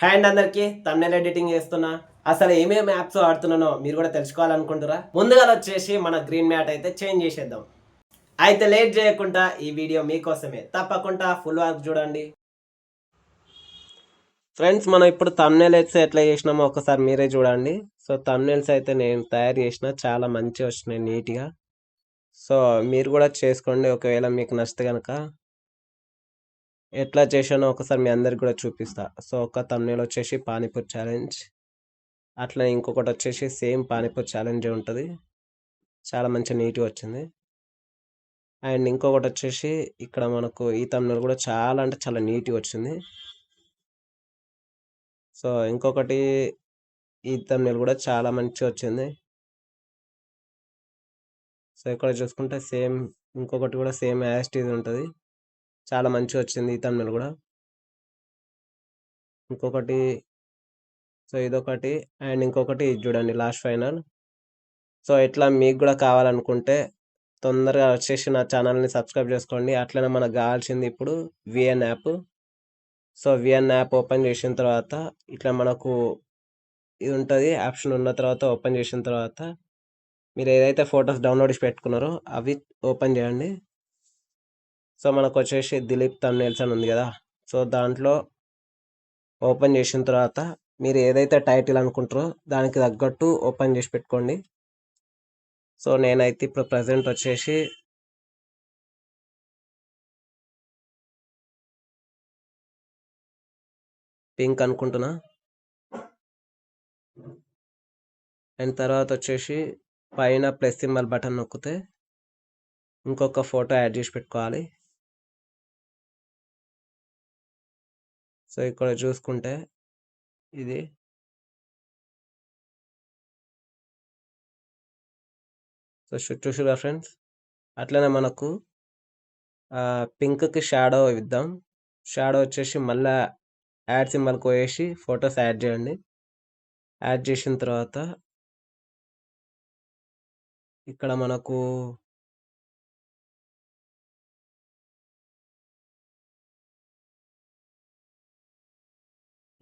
Hand అందరికీ. అందరికి editing చేస్తున్నా. అసలు ఏమేమి యాప్స్ ఆడుతున్నానో మీరు కూడా తెలుసుకోవాలనుకుంటారా? ముందుగా వచ్చేసి మన గ్రీన్ మ్యాట్ అయితే చేంజ్ చేసేద్దాం. అయితే లేట్ చేయకుండా ఈ వీడియో మీకోసమే. తప్పకుండా ఫుల్ వర్క్ చూడండి. ఫ్రెండ్స్ మనం ఇప్పుడు తమ్నేల్స్ ఎట్లా చేసినామో ఒకసారి మీరే చూడండి. సో తమ్నేల్స్ అయితే నేను తయారు చేసిన చాలా మంచిగా వచ్చినాయి నీట్గా సో మీరు కూడా చేసుకోండి. ఒకవేళ మీకు నచ్చితే కనుక ఎట్లా చేశానో ఒకసారి మీ అందరికి కూడా చూపిస్తా. సో ఒక తమ్నేల్ వచ్చేసి పానీపూరి ఛాలెంజ్ అట్లా ఇంకొకటి వచ్చేసి సేమ్ పానీపూర్ ఛాలెంజ్ ఉంటుంది. చాలా మంచి నీట్గా వచ్చింది. అండ్ ఇంకొకటి వచ్చేసి ఇక్కడ మనకు ఈ తమ్నేల్ కూడా చాలా అంటే చాలా నీట్గా వచ్చింది. సో ఇంకొకటి ఈ తమ్నేల్ కూడా చాలా మంచిగా వచ్చింది. సో ఇక్కడ చూసుకుంటే సేమ్ ఇంకొకటి కూడా సేమ్ యాస్టీజ్ ఉంటుంది. చాలా మంచిగా వచ్చింది ఈ తమిళ కూడా. ఇంకొకటి సో ఇదొకటి. అండ్ ఇంకొకటి ఇది చూడండి లాస్ట్ ఫైనల్. సో ఇట్లా మీకు కూడా కావాలనుకుంటే తొందరగా వచ్చేసి నా ఛానల్ని సబ్స్క్రైబ్ చేసుకోండి. అట్లనే మనకు కావాల్సింది ఇప్పుడు VN app. So VN app open చేసిన తర్వాత ఇట్లా మనకు ఇది ఉంటుంది ఆప్షన్ ఉన్న తర్వాత ఓపెన్ చేసిన తర్వాత మీరు ఏదైతే ఫొటోస్ డౌన్లోడ్ చేసి పెట్టుకున్నారో అవి ఓపెన్ చేయండి. సో మనకు వచ్చేసి దిలీప్ తమ్నేల్స్ అని ఉంది కదా. సో దాంట్లో ఓపెన్ చేసిన తర్వాత మీరు ఏదైతే టైటిల్ అనుకుంటారో దానికి తగ్గట్టు ఓపెన్ చేసి పెట్టుకోండి. సో నేనైతే ఇప్పుడు ప్రజెంట్ వచ్చేసి పింక్ అనుకుంటున్నా. అండ్ తర్వాత వచ్చేసి పైన ప్లస్ సింబల్ బటన్ నొక్కితే ఇంకొక ఫోటో యాడ్ చేసి పెట్టుకోవాలి. సో ఇక్కడ చూసుకుంటే ఇది సో చూసారా ఫ్రెండ్స్. అట్లనే మనకు పింక్కి షాడో ఇద్దాం. షాడో వచ్చేసి మళ్ళీ యాడ్ సింబల్ పోయేసి ఫొటోస్ యాడ్ చేయండి. యాడ్ చేసిన తర్వాత ఇక్కడ మనకు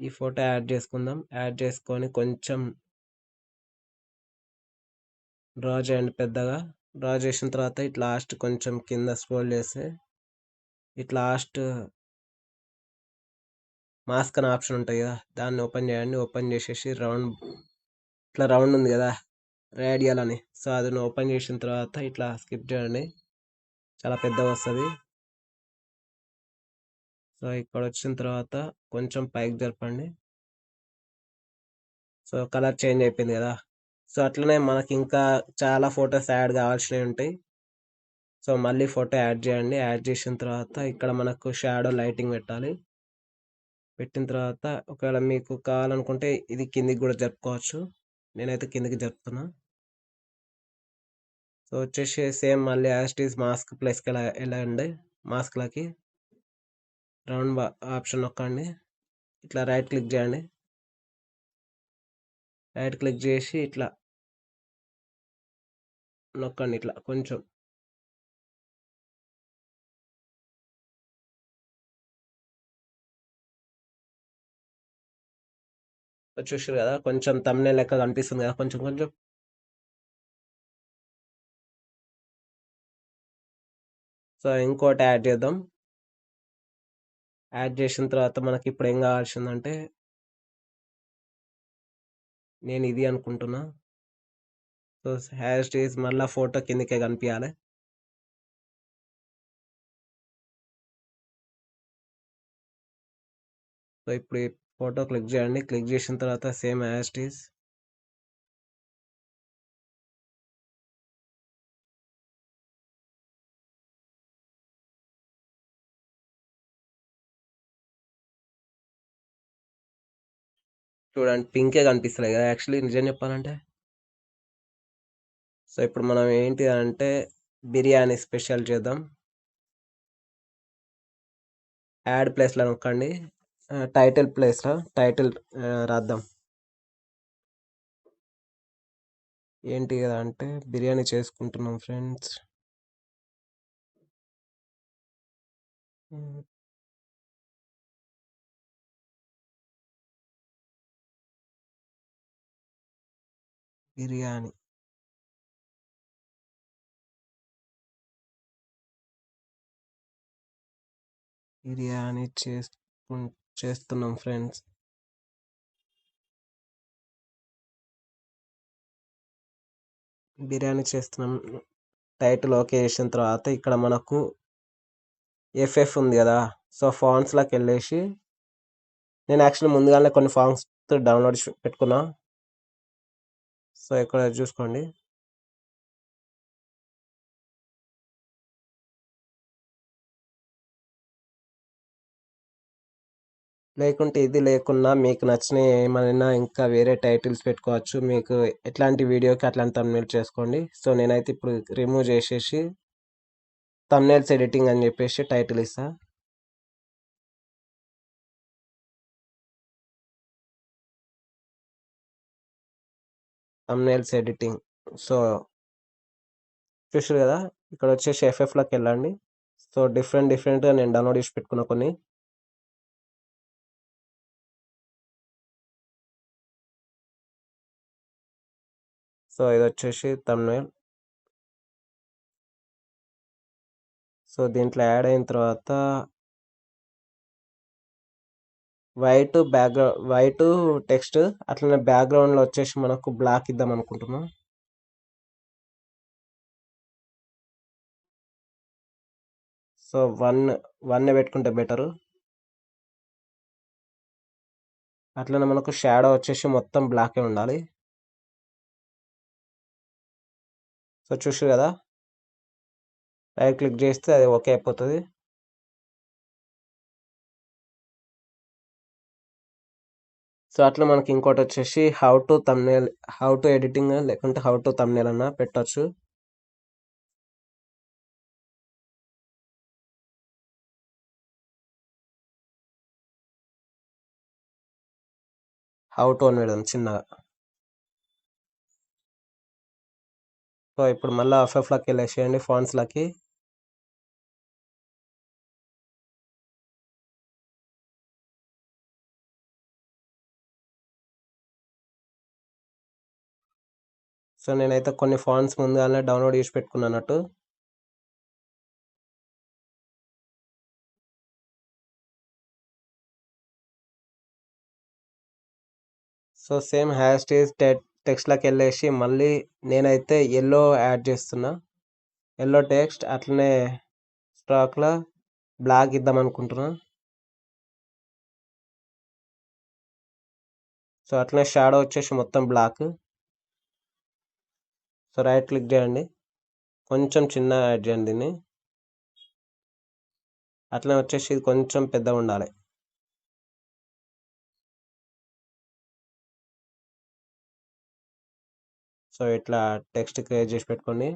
ఈ ఫోటో యాడ్ చేసుకుందాం. యాడ్ చేసుకొని కొంచెం డ్రా చేయండి పెద్దగా. డ్రా చేసిన తర్వాత ఇట్లా లాస్ట్ కొంచెం కింద స్క్రోల్ చేస్తే ఇట్లా లాస్ట్ మాస్క్ అనే ఆప్షన్ ఉంటుంది కదా దాన్ని ఓపెన్ చేయండి. ఓపెన్ చేసేసి రౌండ్ ఇట్లా రౌండ్ ఉంది కదా రేడియల్ అని. సో అది ఓపెన్ చేసిన తర్వాత ఇట్లా స్కిప్ చేయండి. చాలా పెద్దగా వస్తుంది. సో ఇక్కడ వచ్చిన తర్వాత కొంచెం పైకి జరపండి. సో కలర్ చేంజ్ అయిపోయింది కదా! సో అట్లనే మనకి ఇంకా చాలా ఫొటోస్ యాడ్ కావాల్సినవి ఉంటాయి. సో మళ్ళీ ఫోటో యాడ్ చేయండి. యాడ్ చేసిన తర్వాత ఇక్కడ మనకు షాడో లైటింగ్ పెట్టాలి. పెట్టిన తర్వాత ఒకవేళ మీకు కావాలనుకుంటే ఇది కిందికి కూడా జరుపుకోవచ్చు. నేనైతే కిందికి జరుపుతున్నా. సో వచ్చేసి సేమ్ మళ్ళీ యాస్టీస్ మాస్క్ ప్లేస్కి ఎలా వెళ్ళండి? మాస్క్లకి. రౌండ్ ఆప్షన్ నొక్కండి. ఇట్లా రైట్ క్లిక్ చేయండి. రైట్ క్లిక్ చేసి ఇట్లా నొక్కండి ఇట్లా కొంచెం. చూసారు కదా కొంచెం తమ్నే లెక్క కనిపిస్తుంది కదా కొంచెం కొంచెం. సో ఇంకోటి యాడ్ చేద్దాం. యాడ్ చేసిన తర్వాత మనకి ఇప్పుడు ఏం కావాల్సిందంటే నేను ఇది అనుకుంటున్నా. సో హ్యాష్ స్టేజ్ మళ్ళీ ఫోటో కిందకే కనిపించాలి సో ఇప్పుడు ఫోటో క్లిక్ చేయండి. క్లిక్ చేసిన తర్వాత సేమ్ హ్యాష్ స్టేజ్ చూడండి పింకే కనిపిస్తుంది కదా. యాక్చువల్లీ నిజం చెప్పాలంటే సో ఇప్పుడు మనం ఏంటి అంటే బిర్యానీ స్పెషల్ చేద్దాం. యాడ్ ప్లేస్లో నొక్కండి టైటిల్ ప్లేస్లో టైటిల్ రాద్దాం. ఏంటి కదా అంటే బిర్యానీ చేసుకుంటున్నాం ఫ్రెండ్స్. బిర్యానీ. బిర్యానీ చేసుకు చేస్తున్నాం ఫ్రెండ్స్. బిర్యానీ చేస్తున్నాం. టైటిల్ ఓకే చేసిన తర్వాత ఇక్కడ మనకు ఎఫ్ఎఫ్ ఉంది కదా సో ఫాంట్స్లోకి వెళ్ళేసి నేను యాక్చువల్లీ ముందుగానే కొన్ని ఫాంట్స్ డౌన్లోడ్ పెట్టుకున్నా. సో ఇక్కడ చూసుకోండి. లేకుంటే ఇది లేకున్నా మీకు నచ్చిన ఏమైనా ఇంకా వేరే టైటిల్స్ పెట్టుకోవచ్చు. మీకు ఎట్లాంటి వీడియోకి అట్లాంటి తమ్నేల్ చేసుకోండి. సో నేనైతే ఇప్పుడు రిమూవ్ చేసేసి తమ్నేల్స్ ఎడిటింగ్ అని చెప్పేసి టైటిల్ ఇస్తా. తమ్నేల్స్ ఎడిటింగ్ సో చూసారు కదా? ఇక్కడ వచ్చేసి ఎఫ్ఎఫ్లోకి వెళ్ళండి. సో డిఫరెంట్ డిఫరెంట్గా నేను డౌన్లోడ్ చేసి పెట్టుకున్న కొన్ని. సో ఇది వచ్చేసి తమ్నేల్ సో దీంట్లో యాడ్ అయిన తర్వాత వైట్ బ్యాక్గ్రౌండ్ వైట్ టెక్స్ట్ అట్లనే బ్యాక్గ్రౌండ్లో వచ్చేసి మనకు బ్లాక్ ఇద్దాం అనుకుంటున్నాం. సో వన్ వన్ పెట్టుకుంటే బెటరు. అట్లనే మనకు షాడో వచ్చేసి మొత్తం బ్లాకే ఉండాలి. సో చూసి కదా? రైట్ క్లిక్ చేస్తే అది ఓకే అయిపోతుంది. సో అట్లా మనకి ఇంకోటి వచ్చేసి how to thumbnail how to editing లేకుంటే హౌ టు తమ్నేల్ అన్న పెట్టచ్చు. హౌ టు అని పెడదాం చిన్నగా. సో ఇప్పుడు మళ్ళీ ఎఫ్ఎఫ్లోకి వెళ్ళేసేయండి ఫాంట్స్లోకి సో నేనైతే కొన్ని ఫాంట్స్ ముందుగానే డౌన్లోడ్ చేసి పెట్టుకున్నట్టు సో సేమ్ హ్యాష్ టేజ్ టెక్స్ట్లోకి వెళ్ళేసి మళ్ళీ నేనైతే ఎల్లో యాడ్ చేస్తున్నా. ఎల్లో టెక్స్ట్ అట్లనే స్టాక్లో బ్లాక్ ఇద్దాం అనుకుంటున్నా. సో అట్లనే షాడో వచ్చేసి మొత్తం బ్లాక్. సో రైట్ క్లిక్ చేయండి. కొంచెం చిన్న యాడ్ చేయండి దీన్ని. అట్లనే వచ్చేసి ఇది కొంచెం పెద్దగా ఉండాలి. సో ఇట్లా టెక్స్ట్ క్రియేట్ చేసి పెట్టుకోండి.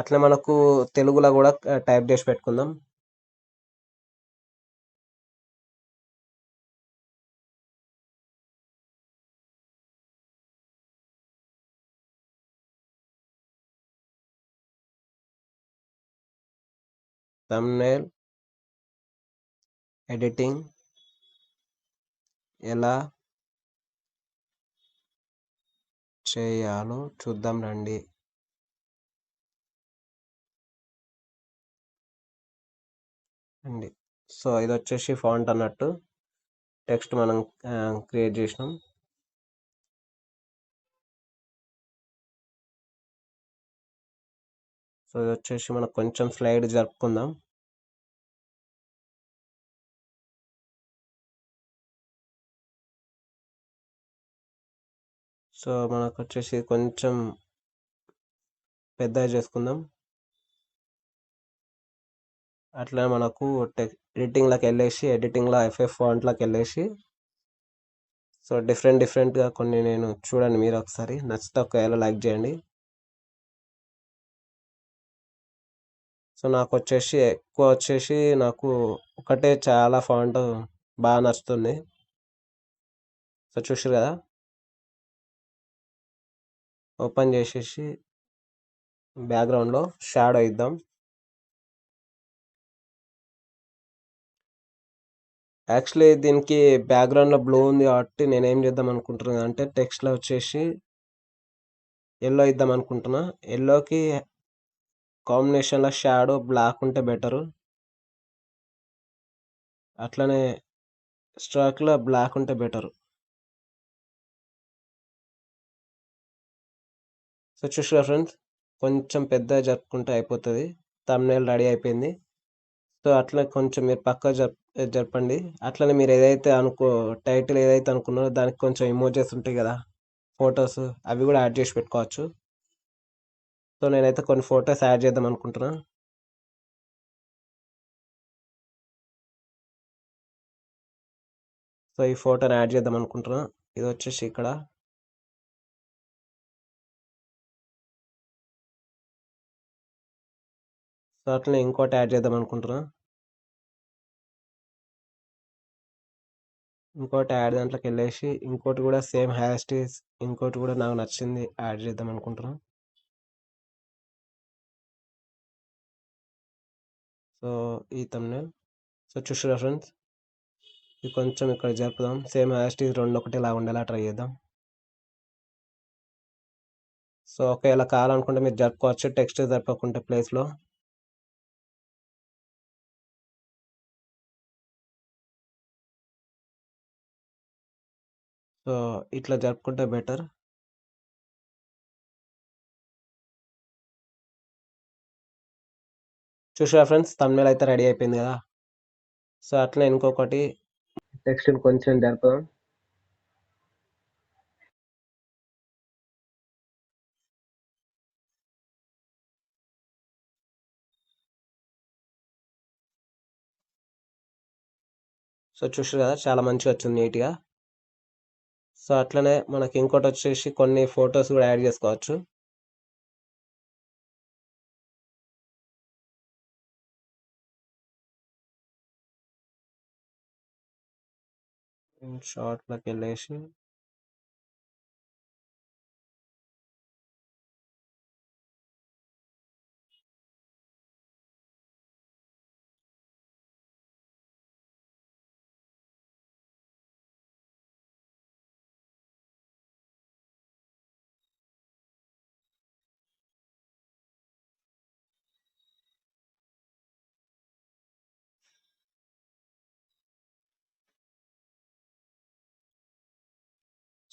అట్లా మనకు తెలుగులో కూడా టైప్ చేసి పెట్టుకుందాం. Thumbnail ఎడిటింగ్ ఎలా చేయాలో చూద్దాం రండి. అండి సో ఇది వచ్చేసి ఫాంట్ అన్నట్టు. టెక్స్ట్ మనం క్రియేట్ చేసినాం. సో ఇది వచ్చేసి మనకు కొంచెం స్లైడ్ జరుపుకుందాం. సో మనకు వచ్చేసి కొంచెం పెద్ద చేసుకుందాం. అట్లా మనకు టెక్ ఎడిటింగ్లోకి వెళ్ళేసి ఎడిటింగ్లో ఎఫ్ఎఫ్ ఫాంట్లోకి వెళ్ళేసి సో డిఫరెంట్ డిఫరెంట్గా కొన్ని నేను చూడండి మీరు ఒకసారి. నచ్చితే ఒకవేళ లైక్ చేయండి. సో నాకు వచ్చేసి ఎక్కువ వచ్చేసి నాకు ఒకటే చాలా ఫాంట్ బాగా నచ్చుతుంది. సో చూసారు కదా? ఓపెన్ చేసేసి బ్యాక్గ్రౌండ్లో షాడో ఇద్దాం. యాక్చువల్లీ దీనికి బ్యాక్గ్రౌండ్లో బ్లూ ఉంది కాబట్టి నేను ఏం చేద్దాం అనుకుంటున్నాను అంటే టెక్స్ట్లో వచ్చేసి ఎల్లో ఇద్దాం అనుకుంటున్నా. ఎల్లోకి కాంబినేషన్లో షాడో బ్లాక్ ఉంటే బెటరు. అట్లనే స్ట్రాక్లో బ్లాక్ ఉంటే బెటరు. సో చూసారా ఫ్రెండ్స్ కొంచెం పెద్దగా జరుపుకుంటే అయిపోతుంది. తమ్నేల్ రెడీ అయిపోయింది. సో అట్లా కొంచెం మీరు పక్క జరుపు జరపండి. అట్లనే మీరు ఏదైతే అనుకో టైటిల్ ఏదైతే అనుకున్నారో దానికి కొంచెం ఇమోజెస్ ఉంటాయి కదా. ఫొటోస్ అవి కూడా యాడ్ చేసి పెట్టుకోవచ్చు. సో నేనైతే కొన్ని ఫొటోస్ యాడ్ చేద్దాం అనుకుంటున్నా. సో ఈ ఫోటోని యాడ్ చేద్దాం అనుకుంటున్నా. ఇది వచ్చేసి ఇక్కడ. సో అట్లనే ఇంకోటి యాడ్ చేద్దాం అనుకుంటున్నా. ఇంకోటి యాడ్ దాంట్లోకి వెళ్ళేసి ఇంకోటి కూడా సేమ్ హ్యాస్టీస్ ఇంకోటి కూడా నాకు నచ్చింది యాడ్ చేద్దాం అనుకుంటున్నాను సో ఈ తమ్నేల్ సో చూసారా ఫ్రెండ్స్? ఇది కొంచెం ఇక్కడ జరుపుదాం. సేమ్ హ్యాస్టీస్ రెండు ఒకటేలా ఉండేలా ట్రై చేద్దాం. సో ఒకవేళ కావాలనుకుంటే మీరు జరుపుకోవచ్చు. టెక్స్ట్ జరపకుంటే ప్లేస్లో. సో ఇట్లా జరుపుకుంటే బెటర్. చూసారా ఫ్రెండ్స్ తమిళ అయితే రెడీ అయిపోయింది కదా. సో అట్లా ఇంకొకటి. టెక్స్ట్ కొంచెం జరుపుదాం. సో చూసారు కదా చాలా మంచిగా వచ్చింది నీట్గా. సో అట్లనే మనకి ఇంకోటి వచ్చేసి కొన్ని ఫొటోస్ కూడా యాడ్ చేసుకోవచ్చు. షార్ట్లోకి వెళ్ళేసి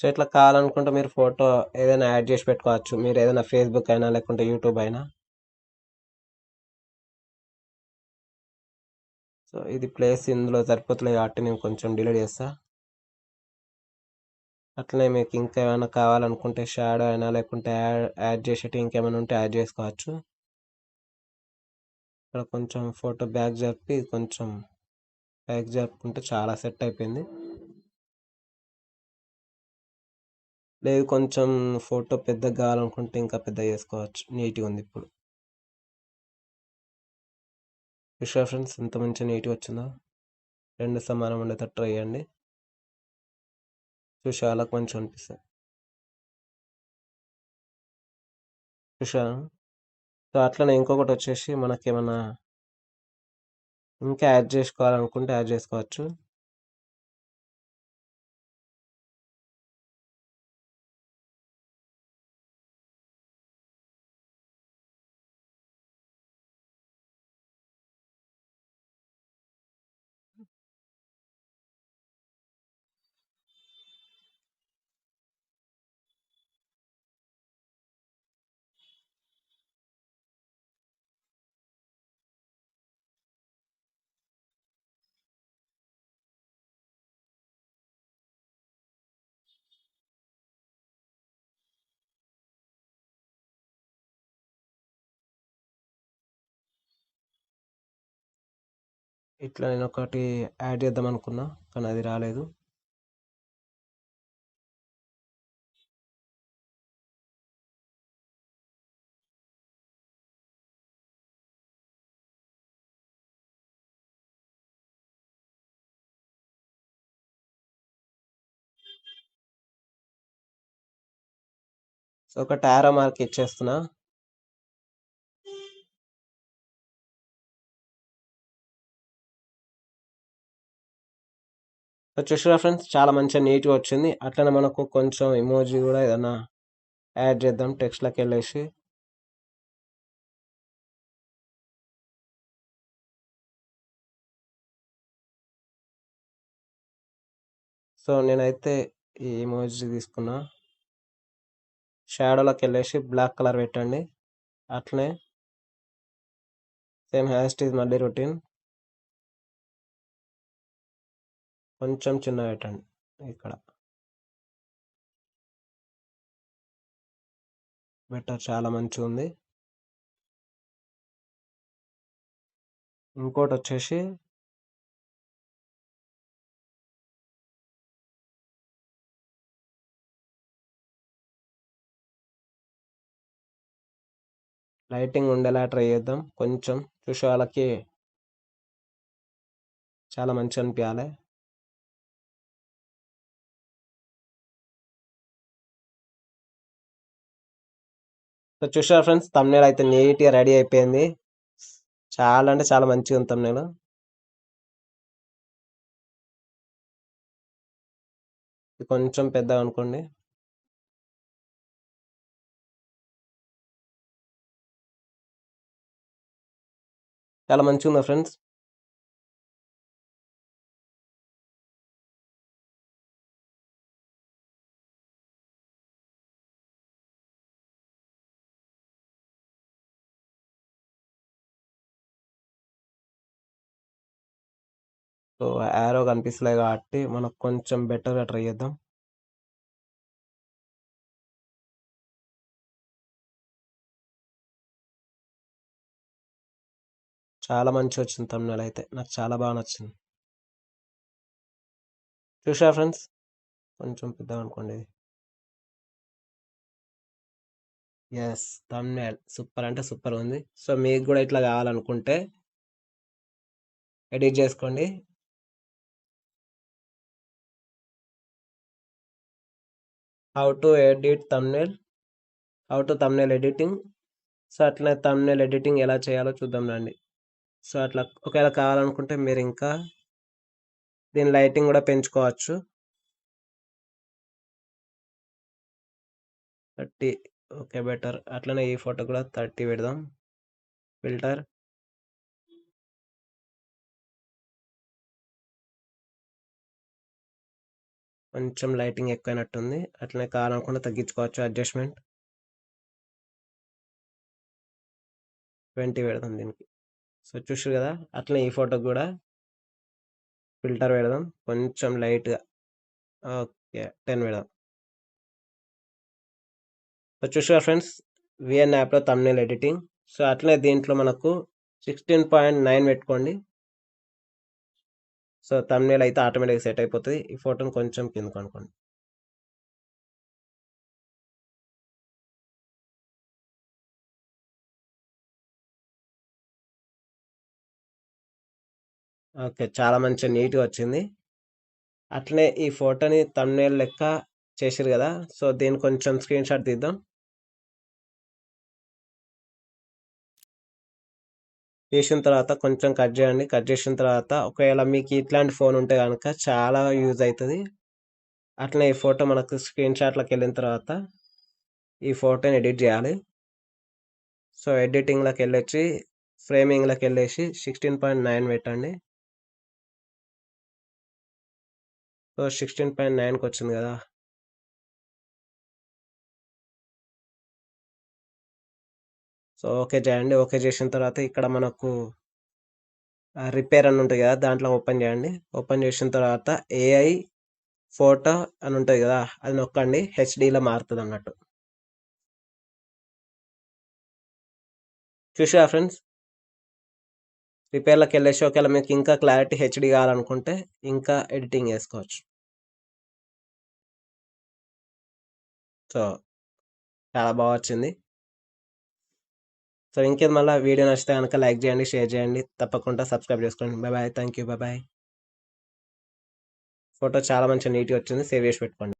సో ఇట్లా కావాలనుకుంటే మీరు ఫోటో ఏదైనా యాడ్ చేసి పెట్టుకోవచ్చు. మీరు ఏదైనా ఫేస్బుక్ అయినా లేకుంటే యూట్యూబ్ అయినా. సో ఇది ప్లేస్ ఇందులో సరిపోతలేదు కాబట్టి నేను కొంచెం డిలీట్ చేస్తా. అట్లనే మీకు ఇంకా ఏమైనా కావాలనుకుంటే షాడో అయినా లేకుంటే యాడ్ యాడ్ చేసేటి ఇంకేమైనా ఉంటే యాడ్ చేసుకోవచ్చు. ఇక్కడ కొంచెం ఫోటో బ్యాక్ జరిపి కొంచెం బ్యాక్ జరుపుకుంటే చాలా సెట్ అయిపోయింది. లేదు కొంచెం ఫోటో పెద్దగా కావాలనుకుంటే ఇంకా పెద్ద చేసుకోవచ్చు. నీట్గా ఉంది ఇప్పుడు. విషయ ఫ్రెండ్స్ ఎంత మంచి నీట్గా వచ్చిందో? రెండు సమానం ఉండేటట్టు ట్రై చేయండి. చూసి వాళ్ళకి మంచిగా అనిపిస్తుంది చూసాను సో అట్లనే ఇంకొకటి వచ్చేసి మనకేమన్నా ఇంకా యాడ్ చేసుకోవాలనుకుంటే యాడ్ చేసుకోవచ్చు. ఇట్లా నేను ఒకటి యాడ్ చేద్దాం అనుకున్నా కానీ అది రాలేదు. సో ఒక టారో మార్క్ ఇచ్చేస్తున్నా. సో చూసారా ఫ్రెండ్స్ చాలా మంచిగా నీట్గా వచ్చింది. అట్లనే మనకు కొంచెం ఇమోజీ కూడా ఏదైనా యాడ్ చేద్దాం టెక్స్ట్లోకి వెళ్ళేసి. సో నేనైతే ఈ ఇమోజీ తీసుకున్నా. షాడోలోకి వెళ్ళేసి బ్లాక్ కలర్ పెట్టండి. అట్లనే. సేమ్ హ్యాస్ట్ ఇది మళ్ళీ రొటీన్ కొంచెం చిన్న పెట్టండి ఇక్కడ. బెటర్ చాలా మంచిగా ఉంది ఇంకోటి వచ్చేసి లైటింగ్ ఉండేలా ట్రై చేద్దాం. కొంచెం చూసే వాళ్ళకి చాలా మంచిగా అనిపించాలి సో చూసారా ఫ్రెండ్స్? తమ్నేల్ అయితే నీట్గా రెడీ అయిపోయింది. చాలా అంటే చాలా మంచిగా ఉంది తమ్నేల్ కొంచెం పెద్దగా అనుకోండి. చాలా మంచిగా ఉందా ఫ్రెండ్స్? సో యారో కనిపిస్తలే కాబట్టి మనకు కొంచెం బెటర్గా ట్రై చేద్దాం. చాలా మంచి వచ్చింది తమిళ అయితే. నాకు చాలా బాగా నచ్చింది. చూసా ఫ్రెండ్స్ కొంచెం పెద్దగా అనుకోండి ఎస్ తమ్నేల్ సూపర్ అంటే సూపర్ ఉంది. సో మీకు కూడా ఇట్లా కావాలనుకుంటే ఎడిట్ చేసుకోండి. How to edit thumbnail how to thumbnail editing so అట్లా తమ్నేల్ ఎడిటింగ్ ఎలా చేయాలో చూద్దాం రండి. సో అట్లా ఒకవేళ కావాలనుకుంటే మీరు ఇంకా దీని లైటింగ్ కూడా పెంచుకోవచ్చు. థర్టీ ఓకే బెటర్ అట్లనే ఈ ఫోటో కూడా థర్టీ పెడదాం. ఫిల్టర్ కొంచెం లైటింగ్ ఎక్కువైనట్టుంది. అట్లనే కావాలనుకుంటే తగ్గించుకోవచ్చు. అడ్జస్ట్మెంట్. ట్వంటీ పెడదాం దీనికి. సో చూసారు కదా? అట్లనే ఈ ఫోటోకి కూడా ఫిల్టర్ పెడదాం. కొంచెం లైట్గా. ఓకే. టెన్ పెడదాం. సో చూసారు ఫ్రెండ్స్? విఎన్ యాప్లో తమ్నేల్ ఎడిటింగ్. సో అట్లనే దీంట్లో మనకు సిక్స్టీన్ పాయింట్ నైన్ పెట్టుకోండి. సో తమ్నేల్ అయితే ఆటోమేటిక్గా సెట్ అయిపోతుంది. ఈ ఫోటోని కొంచెం కిందకు అనుకోండి. ఓకే. చాలా మంచిగా నీట్గా వచ్చింది. అట్లనే ఈ ఫోటోని తమ్నేల్ లెక్క చేసారు కదా! సో దీన్ని కొంచెం స్క్రీన్ షాట్ తీద్దాం. వేసిన తర్వాత కొంచెం కట్ చేయండి. కట్ చేసిన తర్వాత ఒకవేళ మీకు ఇట్లాంటి ఫోన్ ఉంటే కనుక చాలా యూజ్ అవుతుంది. అట్లనే ఈ ఫోటో మనకు స్క్రీన్ షాట్లోకి వెళ్ళిన తర్వాత ఈ ఫోటోని ఎడిట్ చేయాలి. సో ఎడిటింగ్లోకి వెళ్ళొచ్చి ఫ్రేమింగ్లోకి వెళ్ళేసి సిక్స్టీన్ పాయింట్ నైన్ పెట్టండి. సో సిక్స్టీన్ పాయింట్ నైన్కి వచ్చింది కదా. సో ఓకే చేయండి ఓకే చేసిన తర్వాత ఇక్కడ మనకు రిపేర్ అని ఉంటుంది కదా దాంట్లో ఓపెన్ చేయండి ఓపెన్ చేసిన తర్వాత ఏఐ ఫోటో అని ఉంటుంది కదా అది నొక్కండి. హెచ్డిలో మారుతుంది అన్నట్టు చూసా ఫ్రెండ్స్? రిపేర్లోకి వెళ్ళేసి ఒకవేళ మీకు ఇంకా క్లారిటీ హెచ్డి కావాలనుకుంటే ఇంకా ఎడిటింగ్ చేసుకోవచ్చు. సో చాలా బాగా వచ్చింది. సో ఇంకేది మళ్ళీ వీడియో నచ్చితే కనుక లైక్ చేయండి షేర్ చేయండి. తప్పకుండా సబ్స్క్రైబ్ చేసుకోండి. Bye bye. Thank you bye. Photo చాలా మంచిగా నీట్గా వచ్చింది. సేవ్ చేసి పెట్టుకోండి.